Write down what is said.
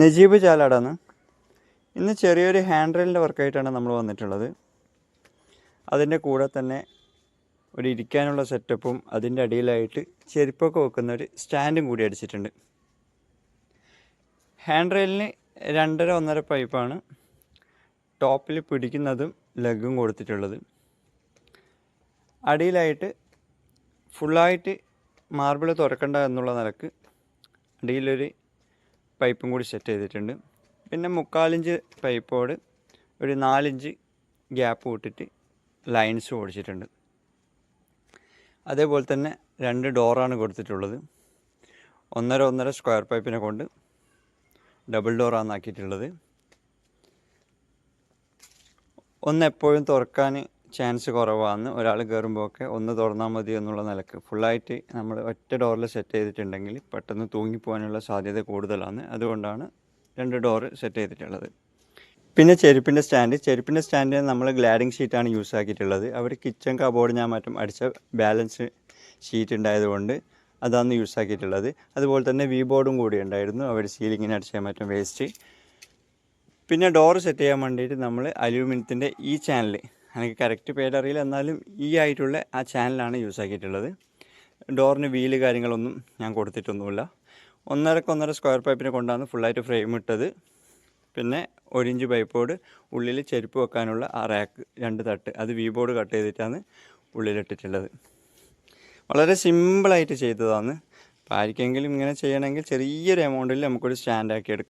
നജീബ് ചാലാടാണ്. ഇന്ന് ചെറിയൊരു ഹാൻഡ് റെയിലിന്റെ വർക്കായിട്ടാണ് നമ്മൾ വന്നിട്ടുള്ളത്. അതിന്റെ കൂടെ തന്നെ ഒരു ഇരിക്കാനുള്ള സെറ്റപ്പും അതിന്റെ അടിയിലായിട്ട് ചെരുപ്പൊക്കെ വെക്കുന്ന ഒരു സ്റ്റാൻഡും കൂടി അടിച്ചിട്ടുണ്ട്. ഹാൻഡ് റെയിലിന് രണ്ടര ഒന്നര പൈപ്പാണ് ടോപ്പിൽ പിടിക്കുന്നതും ലെഗും കൊടുത്തിട്ടുള്ളത്. അടിയിലായിട്ട് ഫുള്ളായിട്ട് മാർബിൾ തുറക്കണ്ട എന്നുള്ള നിലയ്ക്ക് അടിയിലൊരു പൈപ്പും കൂടി സെറ്റ് ചെയ്തിട്ടുണ്ട്. പിന്നെ മുക്കാലിഞ്ച് പൈപ്പോട് ഒരു നാലിഞ്ച് ഗ്യാപ്പ് വിട്ടിട്ട് ലൈൻസ് ഓടിച്ചിട്ടുണ്ട്. അതേപോലെ തന്നെ രണ്ട് ഡോറാണ് കൊടുത്തിട്ടുള്ളത്. ഒന്നര ഒന്നര സ്ക്വയർ പൈപ്പിനെ കൊണ്ട് ഡബിൾ ഡോറാണ് ആക്കിയിട്ടുള്ളത് ഒന്ന് എപ്പോഴും തുറക്കാൻ ചാൻസ് കുറവാണ് ഒരാൾ കയറുമ്പോഴൊക്കെ ഒന്ന് തുറന്നാൽ മതി എന്നുള്ള നിലയ്ക്ക്. ഫുള്ളായിട്ട് നമ്മൾ ഒറ്റ ഡോറിൽ സെറ്റ് ചെയ്തിട്ടുണ്ടെങ്കിൽ പെട്ടെന്ന് തൂങ്ങിപ്പോകാനുള്ള സാധ്യത കൂടുതലാണ്. അതുകൊണ്ടാണ് രണ്ട് ഡോറ് സെറ്റ് ചെയ്തിട്ടുള്ളത്. പിന്നെ ചെരുപ്പിന്റെ സ്റ്റാൻഡ് ചെരുപ്പിന്റെ സ്റ്റാൻഡ് നമ്മൾ ഗ്ലാഡിങ് ഷീറ്റാണ് യൂസ് ആക്കിയിട്ടുള്ളത്. അവർ കിച്ചൺ കബോർഡ് ഞാൻ മറ്റും അടിച്ച ബാലൻസ് ഷീറ്റ് ഉണ്ടായതുകൊണ്ട് അതാണ് യൂസ് ആക്കിയിട്ടുള്ളത്. അതുപോലെ തന്നെ വി ബോർഡും കൂടി ഉണ്ടായിരുന്നു. അവർ സീലിങ്ങിന് അടിച്ച മറ്റും വേസ്റ്റ് പിന്നെ ഡോർ സെറ്റ് ചെയ്യാൻ വേണ്ടിയിട്ട് നമ്മൾ അലൂമിനിയത്തിന്റെ ഈ ചാനൽ എനിക്ക് കറക്റ്റ് പേരറിയില്ല. എന്നാലും ഈ ആയിട്ടുള്ള ആ ചാനലാണ് യൂസ് ആക്കിയിട്ടുള്ളത്. ഡോറിന് വീൽ കാര്യങ്ങളൊന്നും ഞാൻ കൊടുത്തിട്ടൊന്നുമില്ല. ഒന്നരക്ക് ഒന്നര സ്ക്വയർ പൈപ്പിനെ കൊണ്ടാണ് ഫുള്ളായിട്ട് ഫ്രെയിം ഇട്ടത്. പിന്നെ ഒരു ഇഞ്ച് പൈപ്പോട് ഉള്ളിൽ ചെരുപ്പ് വെക്കാനുള്ള ആ റാക്ക് രണ്ട് തട്ട്. അത് വി ബോർഡ് കട്ട് ചെയ്തിട്ടാണ് ഉള്ളിലിട്ടിട്ടുള്ളത് വളരെ സിമ്പിളായിട്ട് ചെയ്തതാണ്. അപ്പോൾ ആർക്കെങ്കിലും ഇങ്ങനെ ചെയ്യണമെങ്കിൽ ചെറിയൊരു എമൗണ്ടിൽ നമുക്കൊരു സ്റ്റാൻഡാക്കി എടുക്കാം.